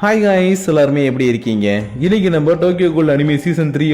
Hi guys எல்லாருமே எப்படி இருக்கீங்க? இன்னைக்கு நம்ம Tokyo ghoul anime season three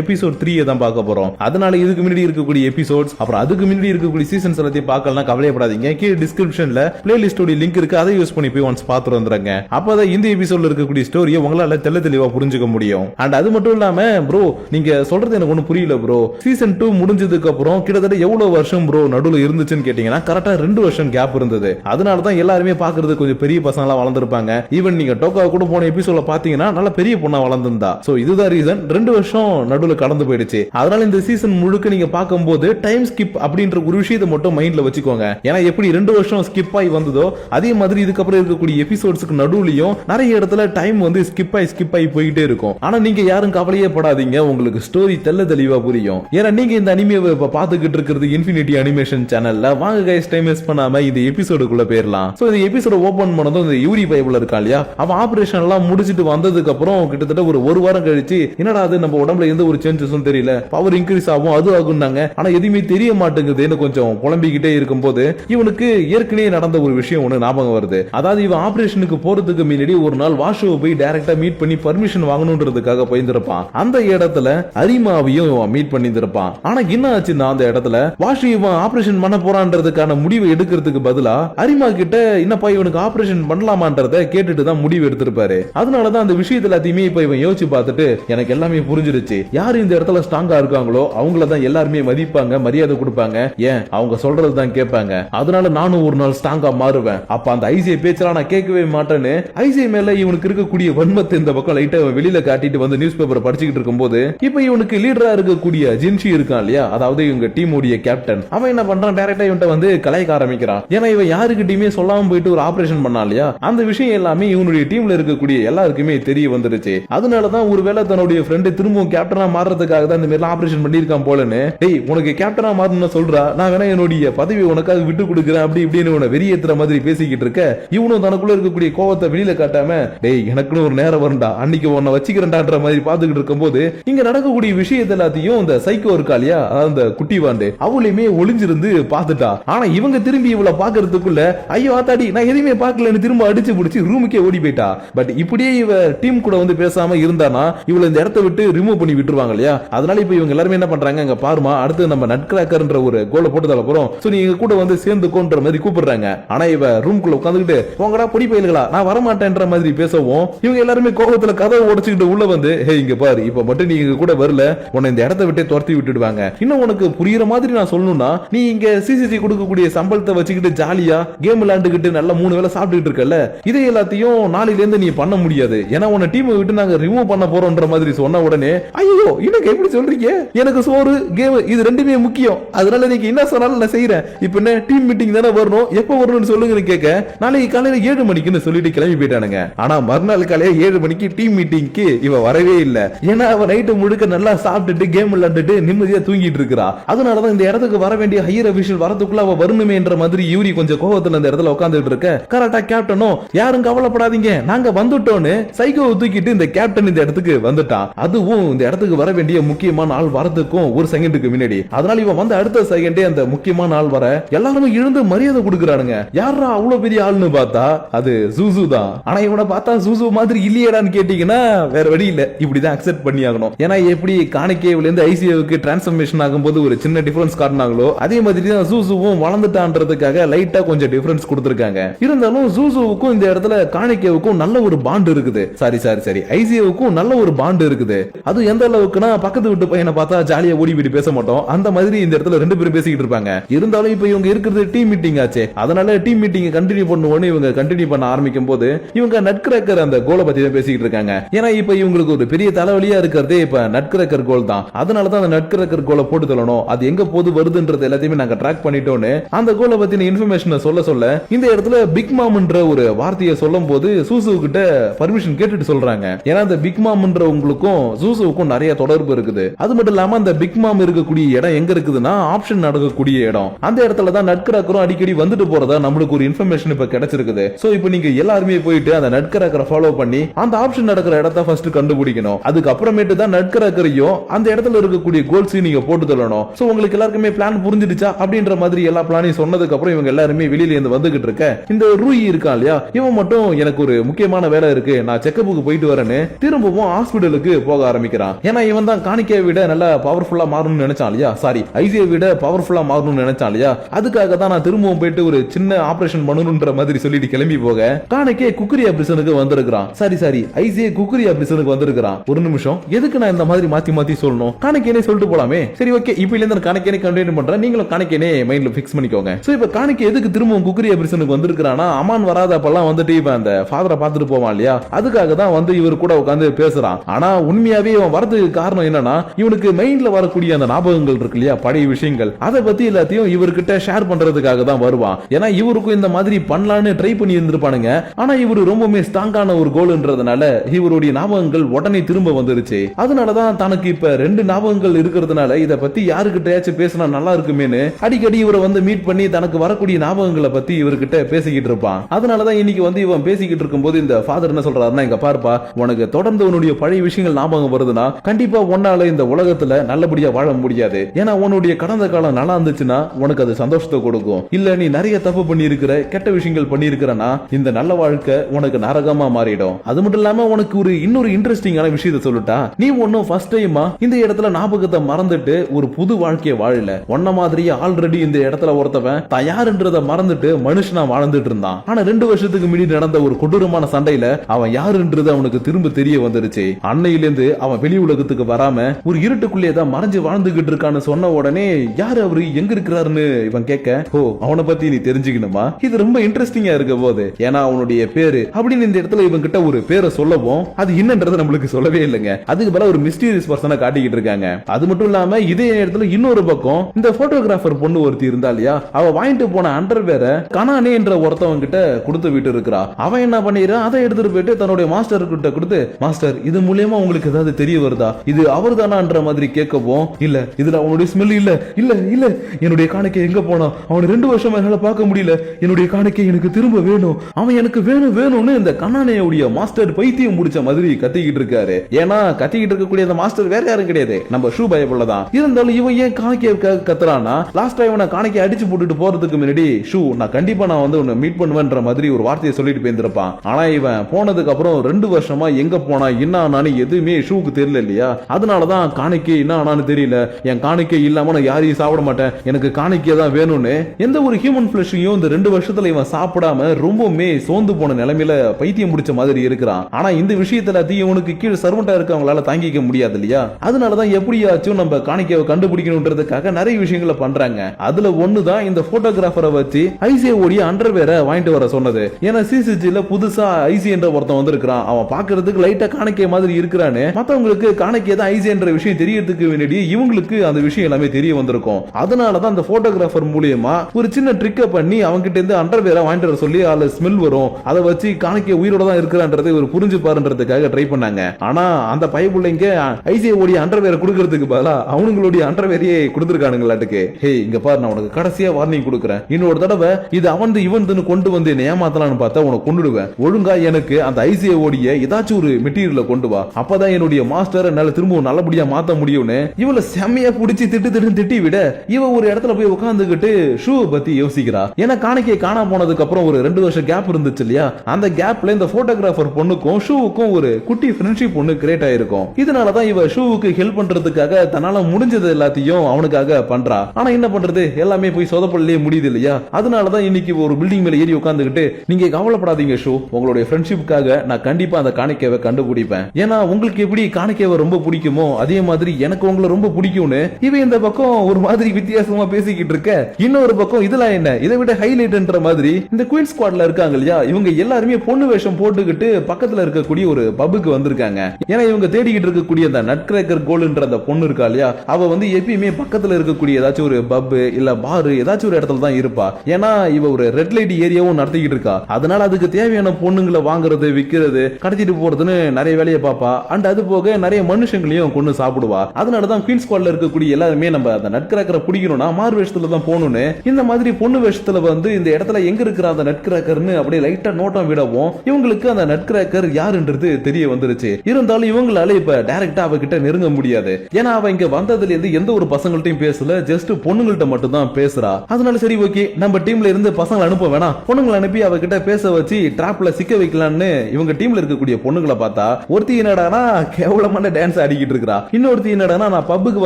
episode த்ரீயை தான் பார்க்க போறோம். அதனால இதுக்கு முன்னாடி இருக்கக்கூடிய எபிசோட்ஸ் அப்புறம் அதுக்கு முன்னாடி இருக்கக்கூடிய சீசன்ஸ் எல்லாத்தையும் பார்க்கலாம் கவலையப்படாதீங்க. கீழே டிஸ்கிரிப்ஷன்ல பிளேலிஸ்டோட லிங்க் இருக்கு. அதை யூஸ் பண்ணி போய் ஒன்ஸ் பார்த்துட்டு வந்துருங்க. அப்பதான் இந்த எபிசோட்ல இருக்கக்கூடிய ஸ்டோரியை உங்களால தெல்ல தெளிவா புரிஞ்சுக்க முடியும். அண்ட் அது மட்டும் இல்லாம ப்ரோ நீங்க சொல்றது எனக்கு ஒன்றும் புரியல ப்ரோ சீசன் டூ முடிஞ்சதுக்கு அப்புறம் கிட்டத்தட்ட எவ்வளவு வருஷம் ப்ரோ நடுவில் இருந்துச்சுன்னு கேட்டீங்கன்னா கரெக்டா ரெண்டு வருஷம் கேப் இருந்தது. அதனால தான் எல்லாருமே பாக்குறது கொஞ்சம் பெரிய பசங்களா வளர்ந்துருப்பாங்க. ஈவன் நீங்க டோக்கா கூட போன எபிசோட பாத்தீங்கன்னா நல்ல பெரிய பொண்ணா வளர்ந்திருந்தா. சோ இதுதான் ரீசன் ரெண்டு வருஷம் நடுவில் கடந்து போயிடுச்சு. அதனால இந்த சீசன் முழுக்க நீங்க பார்க்கும்போது டைம் ஸ்கிப் அப்படின்ற ஒரு விஷயத்தை மட்டும் மைண்ட்ல வச்சுக்கோங்க. ஏன்னா எப்படி ரெண்டு வருஷம் ஸ்கிப் ஆகி வந்ததோ அதே மாதிரி இதுக்கப்புறம் இருக்கக்கூடிய எபிசோட்ஸ்க்கு நடுவுலயும் நிறைய இடத்துல டைம் வந்து ஸ்கிப் ஆகி ஸ்கிப் ஆகி போயிட்டே இருக்கும். ஆனா நீங்க யாரும் கவலையே படாதீங்க. உங்களுக்கு ஸ்டோரி தெல்ல தெளிவா புரியும். ஏன்னா நீங்க இந்த அனிமேவை இப்ப பாத்துக்கிட்டு இருக்கிறது இன்ஃபினிட்டி அனிமேஷன் சேனல்ல வாங்க கைஸ் டைம் வேஸ்ட் பண்ணாம இந்த எபிசோடுக்குள்ள போயிடலாம். சோ இந்த எபிசோட ஓபன் பண்ணதும் இந்த யூரி பைபிள் இருக்கா இல்லையா? அவன் ஆபரேஷன் எல்லாம் முடிச்சிட்டு வந்ததுக்கு அப்புறம் கிட்டத்தட்ட ஒரு ஒரு வாரம் கழிச்சு என்னடா அது நம்ம உடம்புல எந்த ஒரு சேஞ்சஸும் தெரியல. பவர் இன்க்ரீஸ் ஆகும் அது ஆகும்னாங்க. ஆனா எதுவுமே தெரிய மாட்டேங்குதுன்னு கொஞ்சம் புலம்பிக்கிட்டே இருக்கும்போது இவனுக்கு ஏற்கனவே நடந்த ஒரு விஷயம் ஒண்ணு ஞாபகம் வருது. அதாவது இவன் ஆபரேஷனுக்கு போறதுக்கு முன்னாடி ஒரு நாள் வாஷுவை போய் டைரக்டா மீட் பண்ணி பர்மிஷன் வாங்கணுன்றதுக்காக போயிருந்திருப்பான். அந்த இடத்துல அரிமாவையும் இவன் மீட் பண்ணியிருந்திருப்பான். ஆனா என்ன ஆச்சுன்னா அந்த இடத்துல வாஷு இவன் ஆபரேஷன் பண்ண போறான்றதுக்கான முடிவை எடுக்கிறதுக்கு பதிலா அரிமா கிட்ட என்னப்பா இவனுக்கு ஆபரேஷன் பண்ணலாமான்றத கேட்டுட்டு தான் முடிவு எடுத்து எடுத்திருப்பாரு அதனாலதான் அந்த விஷயத்துல எல்லாத்தையுமே இப்ப இவன் யோசிச்சு பார்த்துட்டு எனக்கு எல்லாமே புரிஞ்சிருச்சு. யார் இந்த இடத்துல ஸ்ட்ராங்கா இருக்காங்களோ அவங்கள தான் எல்லாருமே மதிப்பாங்க மரியாதை கொடுப்பாங்க. ஏன்? அவங்க சொல்றது தான் கேட்பாங்க. அதனால நானும் ஒரு நாள் ஸ்ட்ராங்கா மாறுவேன். அப்ப அந்த ஐசிஐ பேச்செல்லாம் நான் கேட்கவே மாட்டேன்னு ஐசிஐ மேல இவனுக்கு இருக்கக்கூடிய வன்மத்தை இந்த பக்கம் லைட்டா வெளியில காட்டிட்டு வந்து நியூஸ் பேப்பர் படிச்சுக்கிட்டு இருக்கும்போது இப்ப இவனுக்கு லீடரா இருக்கக்கூடிய ஜின்ஷி இருக்கான் இல்லையா? அதாவது இவங்க டீம் உடைய கேப்டன் அவன் என்ன பண்றான்? டைரக்டா இவன்ட்ட வந்து கலைக்க ஆரம்பிக்கிறான். ஏன்னா இவன் யாருக்கிட்டயுமே சொல்லாம போயிட்டு ஒரு ஆபரேஷன் பண்ணான் இல்லையா? அந்த விஷயம் எல்லாமே இவனுடைய டீம்ல இருக்கக்கூடிய எல்லாருக்குமே தெரிய வந்துருச்சு. அதனாலதான் ஒருவேளை தன்னுடைய ஃப்ரெண்டு திரும்பவும் கேப்டனா மாறுறதுக்காக தான் இந்த மாதிரி ஆபரேஷன் பண்ணிருக்கான் போலன்னு. டேய் உனக்கு கேப்டனா மாறணும்னு சொல்றா. நான் வேணா என்னுடைய பதவி உனக்காக விட்டு கொடுக்குறேன் அப்படி இப்படின்னு உன வெறியேத்துற மாதிரி பேசிக்கிட்டு இருக்க. இவனும் தனக்குள்ள இருக்கக்கூடிய கோவத்தை வெளியில காட்டாம டேய் எனக்குன்னு ஒரு நேரம் வரும்டா. அன்னைக்கு உன்னை வச்சுக்கிறேன்டான்ற மாதிரி பாத்துக்கிட்டு இருக்கும்போது இங்க நடக்கக்கூடிய விஷயத்த எல்லாத்தையும் இந்த சைக்கோ இருக்கா இல்லையா? அந்த குட்டி வாண்டு அவளையுமே ஒளிஞ்சிருந்து பாத்துட்டா ஆனா இவங்க திரும்பி இவள பாக்குறதுக்குள்ள ஐயோ ஆத்தாடி நான் எதுவுமே பாக்கலன்னு திரும்ப அடிச்சு பிடிச்சி ரூமுக்கே ஓடி போயிட்டா. பட் இப்படியே இவ டீம் கூட வந்து பேசாம இருந்தானா இவள இந்த இடத்த விட்டு ரிமூவ் பண்ணி விட்டுருவாங்க இல்லையா? அதனால இப்ப இவங்க எல்லாருமே என்ன பண்றாங்க அங்க பாருமா அடுத்து நம்ம நட்கிராக்கர்ன்ற ஒரு கோலை போட்டு தள்ள போறோம். சோ நீங்க கூட வந்து சேர்ந்துக்கோன்ற மாதிரி கூப்பிடுறாங்க. ஆனா இவ ரூம்குள்ள உட்காந்துக்கிட்டு போங்கடா பொடி பயில்களா நான் வரமாட்டேன்ற மாதிரி பேசவும். இவங்க எல்லாருமே கோபத்துல கதவை உடச்சுக்கிட்டு உள்ள வந்து ஹே இங்க பாரு இப்ப மட்டும் நீங்க கூட வரல உன்னை இந்த இடத்த விட்டு துரத்தி விட்டுடுவாங்க. இன்னும் உனக்கு புரியுற மாதிரி நான் சொல்லணும்னா நீ இங்க சிசிசி கொடுக்கக்கூடிய சம்பளத்தை வச்சுக்கிட்டு ஜாலியா கேம் விளையாண்டுக்கிட்டு நல்ல மூணு வேளை சாப்பிட்டுட்டு இருக்கல இதை எல்லாத்தையும் நாளையில சேர்ந்து நீ பண்ண முடியாது. ஏன்னா உன்னை டீமை விட்டு நாங்க ரிமூவ் பண்ண போறோம்ன்ற மாதிரி சொன்ன உடனே ஐயோ எனக்கு எப்படி சொல்றீங்க? எனக்கு சோறு கேம் இது ரெண்டுமே முக்கியம். அதனால நீங்க என்ன சொன்னாலும் நான் செய்யறேன் இப்ப என்ன டீம் மீட்டிங் தானே வரணும்? எப்ப வரணும்னு சொல்லுங்கன்னு கேட்க நாளைக்கு காலையில ஏழு மணிக்குன்னு சொல்லிட்டு கிளம்பி போயிட்டானுங்க. ஆனா மறுநாள் காலையில ஏழு மணிக்கு டீம் மீட்டிங்க்கு இவ வரவே இல்ல. ஏன்னா அவ நைட்டு முழுக்க நல்லா சாப்பிட்டுட்டு கேம் விளையாண்டுட்டு நிம்மதியா தூங்கிட்டு இருக்கிறா. அதனாலதான் இந்த இடத்துக்கு வர வேண்டிய ஹையர் அபிஷியல் வரதுக்குள்ள அவ வரணுமேன்ற மாதிரி யூரி கொஞ்சம் கோபத்துல இந்த இடத்துல உட்காந்துட்டு இருக்க கரெக்டா கேப்டனும் யாரும் கவலைப்படாதீங்க. நான் நாங்க வந்துட்டோன்னு சைக்கோவை தூக்கிட்டு இந்த கேப்டன் இந்த இடத்துக்கு வந்துட்டான். அதுவும் இந்த இடத்துக்கு வர வேண்டிய முக்கியமான ஆள் வரதுக்கும் ஒரு செகண்டுக்கு முன்னாடி. அதனால இவன் வந்து அடுத்த செகண்டே அந்த முக்கியமான ஆள் வர எல்லாருமே எழுந்து மரியாதை கொடுக்குறானுங்க. யாரா அவ்வளவு பெரிய ஆள்னு பார்த்தா? அது ஜூசு தான். ஆனா இவனை பார்த்தா ஜூசு மாதிரி இல்லையடான்னு கேட்டீங்கன்னா வேற வழி இல்ல. இப்படிதான் அக்செப்ட் பண்ணி ஆகணும் ஏன்னா எப்படி காணிக்கேவில இருந்து ஐசிஏவுக்கு டிரான்ஸ்ஃபர்மேஷன் ஆகும்போது ஒரு சின்ன டிஃபரன்ஸ் காட்டினாங்களோ அதே மாதிரி தான் ஜூசுவும் வளர்ந்துட்டான்றதுக்காக லைட்டா கொஞ்சம் டிஃபரன்ஸ் கொடுத்திருக்காங்க. இருந்தாலும் ஜூசுவுக்கும் இந்த இடத்துல காணிக்கேவுக்கும் நல்ல நல்ல ஒரு பாண்ட் இருக்குது. Sorry sorry sorry. ஐசிஏவுக்கும் நல்ல ஒரு பாண்ட் இருக்குது. அது எந்த அளவுக்குன்னா பக்கத்து வீட்டு பையனை பார்த்தா ஜாலியா ஓடி போயிட்டு பேச மாட்டோம். அந்த மாதிரி இந்த இடத்துல ரெண்டு பேரும் பேசிக்கிட்டு இருப்பாங்க. இருந்தாலும் இப்ப இவங்க இருக்கிறது டீம் மீட்டிங் ஆச்சு. அதனால டீம் மீட்டிங் கண்டினியூ பண்ணுவோன்னு இவங்க கண்டினியூ பண்ண ஆரம்பிக்கும் போது இவங்க நட்கிரக்கர் அந்த கோலை பத்தி தான் பேசிக்கிட்டு இருக்காங்க. ஏன்னா இப்ப இவங்களுக்கு ஒரு பெரிய தலைவலியா இருக்கிறதே இப்ப நட்கிரக்கர் கோல் தான். அதனால தான் அந்த நட்கிரக்கர் கோலை போட்டு தள்ளணும். அது எங்க போது வருதுன்றது எல்லாத்தையுமே நாங்க ட்ராக் பண்ணிட்டோன்னு அந்த கோலை பத்தின இன்ஃபர்மேஷனை சொல்ல சொல்ல இந்த இடத்துல பிக் மாம்ன்ற ஒரு வார்த்தையை சொல்லும் போது சூசு கிட்ட பர்மிஷன் கேட்டுட்டு சொல்றாங்க. ஏன்னா அந்த பிக் மாம்ன்றவங்களுக்கும் ஜூசுவுக்கும் நிறைய தொடர்பு இருக்குது. அது மட்டும் இல்லாம அந்த பிக் மாம் இருக்கக்கூடிய இடம் எங்க இருக்குதுன்னா ஆப்ஷன் நடக்கக்கூடிய இடம். அந்த இடத்துல தான் நட்கராக்கரும் அடிக்கடி வந்துட்டு போறதா நம்மளுக்கு ஒரு இன்ஃபர்மேஷன் இப்ப கிடைச்சிருக்குது. சோ இப்போ நீங்க எல்லாருமே போயிட்டு அந்த நட்கராக்கரை ஃபாலோ பண்ணி அந்த ஆப்ஷன் நடக்கிற இடத்த ஃபர்ஸ்ட் கண்டுபிடிக்கணும். அதுக்கப்புறமேட்டு தான் நட்கராக்கரையும் அந்த இடத்துல இருக்கக்கூடிய கோல்ஸையும் நீங்க போட்டு தள்ளணும். சோ உங்களுக்கு எல்லாருக்குமே பிளான் புரிஞ்சிடுச்சா? அப்படின்ற மாதிரி எல்லா பிளானையும் சொன்னதுக்கு அப்புறம் இவங்க எல்லாருமே வெளியில இருந்து வந்துகிட்டு இருக்க. இந்த ரூயி இருக்கான் இல்லையா? இவன் மட்டும் எனக்கு ஒரு முக்கிய முக்கியமான வேலை இருக்கு. நான் செக்கப்புக்கு போயிட்டு வரேன்னு திரும்பவும் ஹாஸ்பிட்டலுக்கு போக ஆரம்பிக்கிறான். ஏன்னா இவன் தான் காணிக்கையை விட நல்லா பவர்ஃபுல்லா மாறணும்னு நினைச்சான் இல்லையா? சாரி ஐசியை விட பவர்ஃபுல்லா மாறணும்னு நினைச்சான் இல்லையா? அதுக்காக தான் நான் திரும்பவும் போயிட்டு ஒரு சின்ன ஆபரேஷன் பண்ணணும்ன்ற மாதிரி சொல்லிட்டு கிளம்பி போக காணிக்கே குக்கரி ஆபரேஷனுக்கு வந்திருக்கிறான். சரி சரி ஐசியை குக்கரி ஆபரேஷனுக்கு வந்திருக்கிறான். ஒரு நிமிஷம் எதுக்கு நான் இந்த மாதிரி மாத்தி மாத்தி சொல்லணும்? காணிக்கேனே சொல்லிட்டு போலாமே. சரி ஓகே இப்ப இருந்து நான் கண்டினியூ பண்றேன். நீங்களும் காணிக்கேனே மைண்ட்ல பிக்ஸ் பண்ணிக்கோங்க. சோ இப்ப காணிக்கை எதுக்கு திரும்பவும் குக்கரி ஆபரேஷனுக்கு வந்திருக்கிறானா அமான் வராத அப்பெல்லாம் வந்துட்டு இப்ப அந்த ஃபாதரை பார்த்து பார்த்துட்டு போவான் இல்லையா? அதுக்காக தான் வந்து இவர் கூட உட்காந்து பேசுறான். ஆனா உண்மையாவே இவன் வரதுக்கு காரணம் என்னன்னா இவனுக்கு மைண்ட்ல வரக்கூடிய அந்த ஞாபகங்கள் இருக்கு இல்லையா? பழைய விஷயங்கள். அதை பத்தி எல்லாத்தையும் இவர்கிட்ட ஷேர் பண்றதுக்காக தான் வருவான். ஏன்னா இவருக்கும் இந்த மாதிரி பண்ணலான்னு ட்ரை பண்ணி இருந்திருப்பானுங்க. ஆனா இவரு ரொம்பவுமே ஸ்ட்ராங்கான ஒரு கோல்ன்றதுனால இவருடைய ஞாபகங்கள் உடனே திரும்ப வந்துருச்சு. அதனாலதான் தனக்கு இப்ப ரெண்டு ஞாபகங்கள் இருக்கிறதுனால இத பத்தி யாருக்கிட்டயாச்சும் பேசினா நல்லா இருக்குமேனு அடிக்கடி இவரை வந்து மீட் பண்ணி தனக்கு வரக்கூடிய ஞாபகங்களை பத்தி இவர்கிட்ட பேசிக்கிட்டு இருப்பான். அதனாலதான் இன்னைக்கு வந்து இவன் பேசிக்கிட்டு இருக்கும்போது இந்த ஃபாதர் என்ன சொல்றாருன்னா இங்க பாருப்பா உனக்கு தொடர்ந்து உன்னுடைய பழைய விஷயங்கள் ஞாபகம் வருதுன்னா கண்டிப்பா உன்னால இந்த உலகத்துல நல்லபடியா வாழ முடியாது. ஏன்னா உன்னுடைய கடந்த காலம் நல்லா இருந்துச்சுன்னா உனக்கு அது சந்தோஷத்தை கொடுக்கும். இல்ல நீ நிறைய தப்பு பண்ணி இருக்கிற கெட்ட விஷயங்கள் பண்ணி இருக்கிறனா இந்த நல்ல வாழ்க்கை உனக்கு நரகமா மாறிடும். அது மட்டும் இல்லாம உனக்கு ஒரு இன்னொரு இன்ட்ரெஸ்டிங்கான விஷயத்தை சொல்லிட்டா நீ ஒன்னும் ஃபர்ஸ்ட் டைமா இந்த இடத்துல ஞாபகத்தை மறந்துட்டு ஒரு புது வாழ்க்கையை வாழல. உன்ன மாதிரியே ஆல்ரெடி இந்த இடத்துல ஒருத்தவன் தான் யாருன்றத மறந்துட்டு மனுஷனா வாழ்ந்துட்டு இருந்தான். ஆனா ரெண்டு வருஷத்துக்கு முன்னாடி நடந்த ஒரு கொடூரமான சண்டையில அவன் யாருன்றது அவனுக்கு திரும்ப தெரிய வந்துருச்சு. அன்னையிலிருந்து அவன் வெளி உலகத்துக்கு வராம ஒரு இருட்டுக்குள்ளே தான் மறைஞ்சு வாழ்ந்துகிட்டு இருக்கான்னு சொன்ன உடனே யாரு அவரு? எங்க இருக்கிறாருன்னு இவன் கேட்க ஓ அவனை பத்தி நீ தெரிஞ்சுக்கணுமா? இது ரொம்ப இன்ட்ரெஸ்டிங்கா இருக்க போது ஏன்னா அவனுடைய பேரு அப்படின்னு இந்த இடத்துல இவன் கிட்ட ஒரு பேரை சொல்லவும் அது என்னன்றது நம்மளுக்கு சொல்லவே இல்லைங்க. அதுக்கு பல ஒரு மிஸ்டீரியஸ் பர்சனை காட்டிக்கிட்டு இருக்காங்க. அது மட்டும் இல்லாம இதே இடத்துல இன்னொரு பக்கம் இந்த போட்டோகிராஃபர் பொண்ணு ஒருத்தி இருந்தா இல்லையா? அவ வாங்கிட்டு போன அண்டர் வேற கனானே என்ற ஒருத்தவன் கிட்ட கொடுத்து விட்டு இருக்கிறா. அவன் என்ன பண்ணிடுறா? அதை எடுத்துட்டு போயிட்டு தன்னுடைய மாஸ்டர் கிட்ட கொடுத்து மாஸ்டர் இது மூலியமா உங்களுக்கு ஏதாவது தெரிய வருதா? இது அவர் தானான்ற மாதிரி கேட்கவும் இல்ல இதுல அவனுடைய ஸ்மெல் இல்ல இல்ல இல்ல என்னுடைய காணிக்கை எங்க போனா அவன் ரெண்டு வருஷம் என்னால பார்க்க முடியல. என்னுடைய காணிக்கை எனக்கு திரும்ப வேணும். அவன் எனக்கு வேணும் வேணும்னு இந்த கண்ணானையுடைய மாஸ்டர் பைத்தியம் முடிச்ச மாதிரி கத்திக்கிட்டு இருக்காரு. ஏன்னா கத்திக்கிட்டு இருக்கக்கூடிய அந்த மாஸ்டர் வேற யாரும் கிடையாது. நம்ம ஷூ பயப்புள்ள தான். இருந்தாலும் இவன் ஏன் காணிக்கை கத்துறானா லாஸ்ட் டைம் நான் காணிக்கை அடிச்சு போட்டுட்டு போறதுக்கு முன்னாடி ஷூ நான் கண்டிப்பா நான் வந்து உன்னை மீட் பண்ணுவேன்ற மாதிரி ஒரு வார்த்தையை சொல்லிட்டு போயிருந்திருப்பான். ஆனா இவன் போனதுக்கு அப்புறம் ரெண்டு வருஷமா எங்க போனா என்ன ஆனான்னு எதுவுமே ஷூக்கு தெரியல இல்லையா? அதனாலதான் காணிக்கை என்ன ஆனான்னு தெரியல. என் காணிக்கை இல்லாம நான் யாரையும் சாப்பிட மாட்டேன். எனக்கு காணிக்கை தான் வேணும்னு. எந்த ஒரு ஹியூமன் பிளஷையும் இந்த ரெண்டு வருஷத்துல இவன் சாப்பிடாம ரொம்பவுமே சோர்ந்து போன நிலைமையில பைத்தியம் முடிச்ச மாதிரி இருக்கிறான். ஆனா இந்த விஷயத்துல தீ இவனுக்கு கீழே சர்வெண்டா இருக்கவங்களால தாங்கிக்க முடியாது இல்லையா? அதனாலதான் எப்படியாச்சும் நம்ம காணிக்கையை கண்டுபிடிக்கணுன்றதுக்காக நிறைய விஷயங்களை பண்றாங்க. அதுல ஒண்ணுதான் இந்த போட்டோகிராஃபரை வச்சு ஐசிஐ ஓடிய அண்டர்வேரை வாங்கிட்டு வர சொன்னது. ஏன்னா சிசிஜில புதுசா ஐசி என்ற ஒருத்தன் வந்திருக்கிறான். அவன் பாக்குறதுக்கு லைட்டா காணிக்கை மாதிரி இருக்கிறான்னு மத்தவங்களுக்கு காணிக்கை தான் ஐசி என்ற விஷயம் தெரியறதுக்கு வேண்டிய இவங்களுக்கு அந்த விஷயம் எல்லாமே தெரிய வந்திருக்கும். அதனாலதான் அந்த போட்டோகிராஃபர் மூலியமா ஒரு சின்ன ட்ரிக்க பண்ணி அவங்க கிட்ட இருந்து அண்டர் வாங்கிட்டு வர சொல்லி அதுல ஸ்மெல் வரும். அதை வச்சு காணிக்கை உயிரோட தான் இருக்கிறான்றதை ஒரு புரிஞ்சு பாருன்றதுக்காக ட்ரை பண்ணாங்க. ஆனா அந்த பைப்புள்ளைங்க ஐசிஐ ஓடிய அண்டர் கொடுக்கறதுக்கு பதிலா அவனுங்களுடைய அண்டர்வேரையே கொடுத்துருக்கானுங்களாட்டுக்கு. ஹே இங்க பாரு நான் உனக்கு கடைசியா வார்னிங் கொடுக்குறேன். இன்னொரு தடவை இது அவன் இவன் கொண்டு வந்து என்னை ஏமாத்தலாம்னு பார்த்தா உனக்கு கொண்டுடுவேன். ஒழுங்கா எனக்கு அந்த ஐசிஐ ஓடிய ஏதாச்சும் ஒரு மெட்டீரியல கொண்டு வா. அப்பதான் என்னுடைய மாஸ்டர் என்னால திரும்பவும் நல்லபடியா மாத்த முடியும்னு இவள செம்மையா புடிச்சு திட்டு திட்டு திட்டி விட இவ ஒரு இடத்துல போய் உட்காந்துக்கிட்டு ஷூ பத்தி யோசிக்கிறா. ஏன்னா காணிக்கை காணா போனதுக்கு அப்புறம் ஒரு ரெண்டு வருஷம் கேப் இருந்துச்சு இல்லையா? அந்த கேப்ல இந்த போட்டோகிராஃபர் பொண்ணுக்கும் ஷூவுக்கும் ஒரு குட்டி ஃப்ரெண்ட்ஷிப் ஒண்ணு கிரியேட் ஆயிருக்கும். இதனாலதான் இவ ஷூவுக்கு ஹெல்ப் பண்றதுக்காக தன்னால முடிஞ்சது எல்லாத்தையும் அவனுக்காக பண்றா. ஆனா என்ன பண்றது? எல்லாமே போய் சொதப்படலையே முடியுது இல்லையா? அதனாலதான் இன்னைக்கு ஒரு பில்டிங் மேல ஏறி உட்காந்துக்கிட்டு நீங்க கவலைப்படாதீங்க ஷூ உங்களுடைய ஃப்ரெண்ட்ஷிப்புக்காக நான் கண்டிப்பா அந்த காணிக்கையை கண்டுபிடிப்பேன். ஏன்னா உங்களுக்கு எப்படி காணிக்கையை ரொம்ப பிடிக்குமோ அதே மாதிரி எனக்கு உங்களை ரொம்ப பிடிக்கும்னு இவன் இந்த பக்கம் ஒரு மாதிரி வித்தியாசமா பேசிக்கிட்டு இருக்க. இன்னொரு பக்கம் இதெல்லாம் என்ன? இதை விட ஹைலைட்ன்ற மாதிரி இந்த குயின் ஸ்குவாட்ல இருக்காங்க இல்லையா? இவங்க எல்லாருமே பொண்ணு வேஷம் போட்டுக்கிட்டு பக்கத்துல இருக்கக்கூடிய ஒரு பப்புக்கு வந்திருக்காங்க. ஏன்னா இவங்க தேடிக்கிட்டு இருக்கக்கூடிய அந்த நட்கிரேக்கர் கோல்ன்ற அந்த பொண்ணு இருக்கா இல்லையா? அவ வந்து எப்பயுமே பக்கத்துல இருக்கக்கூடிய ஏதாச்சும் ஒரு பப்பு இல்ல பாரு ஏதாச்சும் ஒரு இடத்துல தான் இருப்பா. ஏன்னா இவ ஒரு ரெட் லைட் ஏரியாவும் நடத்திக்கிட்டு இருக்கா. அதனால அதுக்கு தேவையான பொருளுங்களை வாங்குறது விற்கிறது கடத்திட்டு போறதுன்னு நிறைய வேலையை பார்ப்பா. அண்ட் அது போக நிறைய மனுஷங்களையும் கொண்டு சாப்பிடுவா. அதனால தான் குயின் ஸ்குவாட்ல இருக்கக்கூடிய எல்லாருமே நம்ம அந்த நட்கிராக்கரை பிடிக்கணும்னா மாறு வேஷத்துல தான் போகணும்னு. இந்த மாதிரி பொண்ணு வேஷத்துல வந்து இந்த இடத்துல எங்க இருக்கிற அந்த நட்கிராக்கர்னு அப்படியே லைட்டா நோட்டம் விடவும் இவங்களுக்கு அந்த நட்கிராக்கர் யாருன்றது தெரிய வந்துருச்சு. இருந்தாலும் இவங்களால இப்ப டைரக்டா அவகிட்ட நெருங்க முடியாது. ஏன்னா அவ இங்க வந்ததுல இருந்து எந்த ஒரு பசங்கள்ட்டையும் பேசல ஜஸ்ட் பொண்ணுங்கள்ட்ட மட்டும் தான் பேசுறா. அதனால சரி ஓகே நம்ம டீம்ல இருந்து பசங்களை அனுப்ப வேணாம். பொண்ணுங்களை அனுப்பி அவகிட்ட பேச வச்சு டிராப்ல சிக்க வைக்கலாம்னு இவங்க டீம்ல இருக்கக்கூடிய பொண்ணுங்களை பார்த்தா ஒருத்தி என்னடானா கேவலமான டான்ஸ் ஆடிக்கிட்டு இருக்கா இன்னொருத்தி என்னடானா நான் பப்புக்கு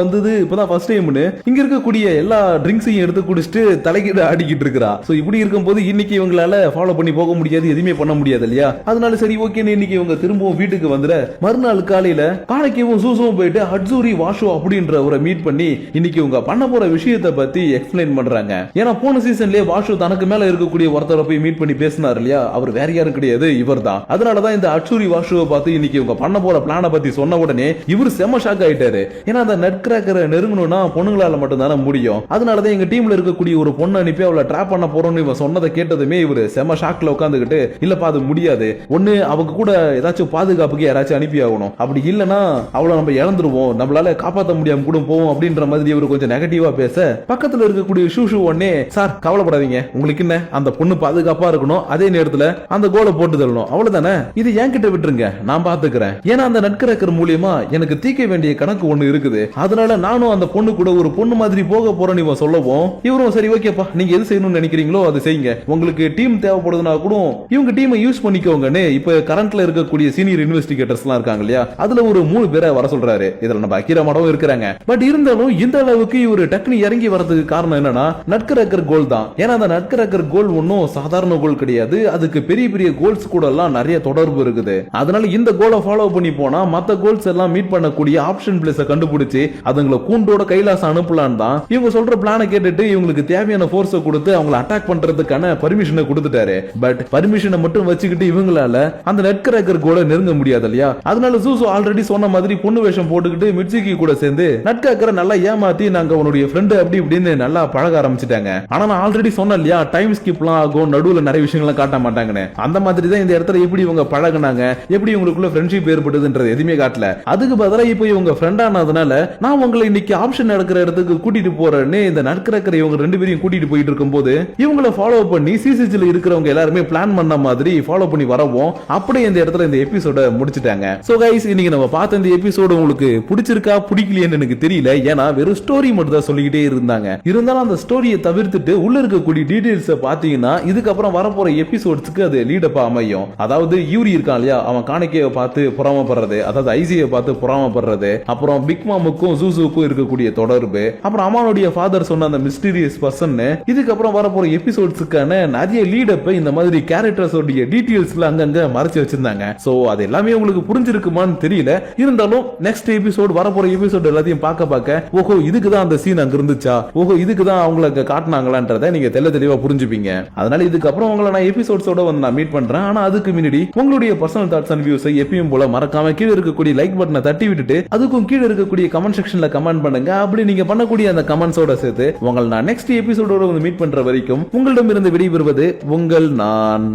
வந்தது இப்பதான் ஃபர்ஸ்ட் டைம்னு இங்க இருக்கக்கூடிய எல்லா ட்ரிங்க்ஸையும் எடுத்து குடிச்சிட்டு தலைக்கீழ ஆடிக்கிட்டு இருக்கா சோ இப்படி இருக்கும்போது இன்னைக்கு இவங்களால ஃபாலோ பண்ணி போக முடியாது எதுவுமே பண்ண முடியாது இல்லையா? அதனால சரி ஓகேன்னு இன்னைக்கு இவங்க திரும்பவும் வீட்டுக்கு வந்துட மறுநாள் காலையில காலைக்கவும் சூசுவும் போயிட்டு ஹட்சூரி வாஷோ அப்படின்ற ஒரு மீட் பண்ணி இன்னைக்கு இவங்க பண்ண போற விஷயத்தை பத்தி எக்ஸ்பிளைன் பண்றாங்க. ஏன்னா போன சீசன்லயே வாஷு தனக்கு மேல இருக்கக்கூடிய ஒருத்தரை போய் மீட் பண்ணி பேசினார் இல்லையா? அவர் வேற யாரும் கிடையாது. இவர் தான் அதனாலதான் இந்த அட்சூரி வாஷுவை பார்த்து இன்னைக்கு இவங்க பண்ண போற பிளான பத்தி சொன்ன உடனே இவர் செம ஷாக் ஆயிட்டாரு. ஏன்னா அந்த நெட்கிராக்கரை நெருங்கணும்னா பொண்ணுங்களால மட்டும் தானே முடியும். அதனாலதான் எங்க டீம்ல இருக்கக்கூடிய ஒரு பொண்ணு அனுப்பி அவளை ட்ராப் பண்ண போறோம்னு இவன் சொன்னதை கேட்டதுமே இவர் செம ஷாக்ல உட்காந்துக்கிட்டு இல்லப்பா அது முடியாது. ஒண்ணு அவங்க கூட ஏதாச்சும் பாதுகாப்புக்கு யாராச்சும் அனுப்பி ஆகணும். அப்படி இல்லைன்னா அவளை நம்ம இழந்துருவோம். நம்மளால காப்பாத்த முடியாம கூட போவோம். அப்படின்ற மாதிரி இவர் கொஞ்சம் நெகட்டிவா பேச பக்கத்துல இருக்கக்கூடிய ஷூ ஷூ உடனே சார் கவலைப்படாதீங்க. உங்களுக்கு என்ன அந்த பொண்ணு பாதுகாப்பா இருக்கணும். அதே நேரத்துல அந்த கோலை போட்டு தள்ளணும். அவ்வளவுதானே? இது என்கிட்ட விட்டுருங்க. நான் பாத்துக்கிறேன். ஏன்னா அந்த நட்கரக்கர் மூலியமா எனக்கு தீர்க்க வேண்டிய கணக்கு ஒண்ணு இருக்குது. அதனால நானும் அந்த பொண்ணு கூட ஒரு பொண்ணு மாதிரி போக போறேன்னு இவன் சொல்லவும் இவரும் சரி ஓகேப்பா. நீங்க எது செய்யணும்னு நினைக்கிறீங்களோ அது செய்யுங்க. உங்களுக்கு டீம் தேவைப்படுதுன்னா கூட இவங்க டீமை யூஸ் பண்ணிக்கோங்கன்னு இப்ப கரண்ட்ல இருக்கக்கூடிய சீனியர் இன்வெஸ்டிகேட்டர்ஸ் எல்லாம் இருக்காங்க இல்லையா? அதுல ஒரு மூணு பேரை வர சொல்றாரு. இதுல நம்ம அக்கீரா மடம் இருக்கிறாங்க. பட் இருந்தாலும் இந்த அளவுக்கு இவரு டக்குனு இறங்கி வரதுக்கு காரணம் என்னன்னா நட்கரக்கர் கோல் தான். ஏன்னா அந்த நட்கரக்கர் கோல் ஒன்றும் சாதாரண கோல் கிடையாது. அதுக்கு பெரிய பெரிய கோல் கோல்ஸ் கூட எல்லாம் நிறைய தொடர்பு இருக்குது. அதனால இந்த கோலை ஃபாலோ பண்ணி போனா மத்த கோல்ஸ் எல்லாம் மீட் பண்ணக்கூடிய ஆப்ஷன் பிளேஸ கண்டுபிடிச்சு அதுங்களை கூண்டோட கைலாசம் அனுப்பலான்னு தான். இவங்க சொல்ற பிளானை கேட்டுட்டு இவங்களுக்கு தேவையான போர்ஸை கொடுத்து அவங்களை அட்டாக் பண்றதுக்கான பர்மிஷனை கொடுத்துட்டாரு. பட் பர்மிஷனை மட்டும் வச்சுக்கிட்டு இவங்களால அந்த நெட் கிராக்கர் கோலை நெருங்க முடியாது இல்லையா? அதனால சூசு ஆல்ரெடி சொன்ன மாதிரி பொண்ணு வேஷம் போட்டுக்கிட்டு மிட்சிக்கு கூட சேர்ந்து நட்காக்கரை நல்லா ஏமாத்தி நாங்க உன்னுடைய ஃப்ரெண்டு அப்படி இப்படின்னு நல்லா பழக ஆரம்பிச்சிட்டாங்க. ஆனா நான் ஆல்ரெடி சொன்னேன் இல்லையா? டைம் ஸ்கிப்லாம் ஆகும் நடுவுல நிறைய விஷயங்களை காட்ட மாட்டாங்கன்னு. அந்த மாதிரி தான் இந்த இடத்துல எப்படி இவங்க பழகுனாங்க எப்படி இவங்களுக்குள்ள ஃப்ரெண்ட்ஷிப் ஏற்படுதுன்றது எதுவுமே காட்டல. அதுக்கு பதிலாக இப்போ இவங்க ஃப்ரெண்ட் ஆனதுனால நான் உங்களை இன்னைக்கு ஆப்ஷன் நடக்கிற இடத்துக்கு கூட்டிட்டு போறேன்னு இந்த நட்கரக்கரை இவங்க ரெண்டு பேரையும் கூட்டிட்டு போயிட்டு இருக்கும்போது இவங்கள ஃபாலோ பண்ணி சிசிசில இருக்கிறவங்க எல்லாருமே பிளான் பண்ண மாதிரி ஃபாலோ பண்ணி வரவும் அப்படியே இந்த இடத்துல இந்த எபிசோட முடிச்சிட்டாங்க. சோ கைஸ் இன்னைக்கு நம்ம பார்த்த இந்த எபிசோடு உங்களுக்கு பிடிச்சிருக்கா பிடிக்கலையேன்னு எனக்கு தெரியல. ஏன்னா வெறும் ஸ்டோரி மட்டும் தான் சொல்லிக்கிட்டே இருந்தாங்க. இருந்தாலும் அந்த ஸ்டோரியை தவிர்த்துட்டு உள்ள இருக்கக்கூடிய டீடைல்ஸை பாத்தீங்கன்னா இதுக்கப்புறம் வரப்போற எபிசோட்ஸ்க்கு அது லீடப்பா அமையும். அதாவது யூரி இருக்கான் இல்லையா? அவன் காணிக்கையை பார்த்து புறாமப்படுறது அதாவது ஐசியை பார்த்து புறாமப்படுறது அப்புறம் பிக் மாமுக்கும் ஜூசுக்கும் இருக்கக்கூடிய தொடர்பு அப்புறம் அம்மானுடைய ஃபாதர் சொன்ன அந்த மிஸ்டீரியஸ் பர்சன் இதுக்கப்புறம் வரப்போற எபிசோட்ஸுக்கான நிறைய லீடப்பை இந்த மாதிரி கேரக்டர்ஸோடைய டீட்டெயில்ஸ்ல அங்கங்க மறைச்சு வச்சிருந்தாங்க. சோ அது எல்லாமே உங்களுக்கு புரிஞ்சிருக்குமான்னு தெரியல. இருந்தாலும் நெக்ஸ்ட் எபிசோட் வரப்போற எபிசோட் எல்லாத்தையும் பார்க்க பார்க்க ஓஹோ இதுக்கு தான் அந்த சீன் அங்க இருந்துச்சா? ஓஹோ இதுக்கு தான் அவங்கள காட்டினாங்களான்றத நீங்க தெல்ல தெளிவா புரிஞ்சுப்பீங்க. அதனால இதுக்கப்புறம் உங்களை நான் எபிசோட்ஸோட வந்து நான் மீட் பண்றேன். ஆனா அதுக்கு முன்னாடி உங்களுடைய பர்சனல் தாட்ஸ் அண்ட் வியூஸை எப்பயும் போல மறக்காம கீழே இருக்கக்கூடிய லைக் பட்டனை தட்டி விட்டுட்டு அதுக்கும் கீழே இருக்கக்கூடிய கமெண்ட் செக்ஷன்ல கமெண்ட் பண்ணுங்க. அப்படி நீங்க பண்ணக்கூடிய அந்த கமெண்ட்ஸோட சேர்த்து உங்களை நான் நெக்ஸ்ட் எபிசோடோட வந்து மீட் பண்ற வரைக்கும் உங்களிடமிருந்து விடைபெறுவது உங்கள் நான்.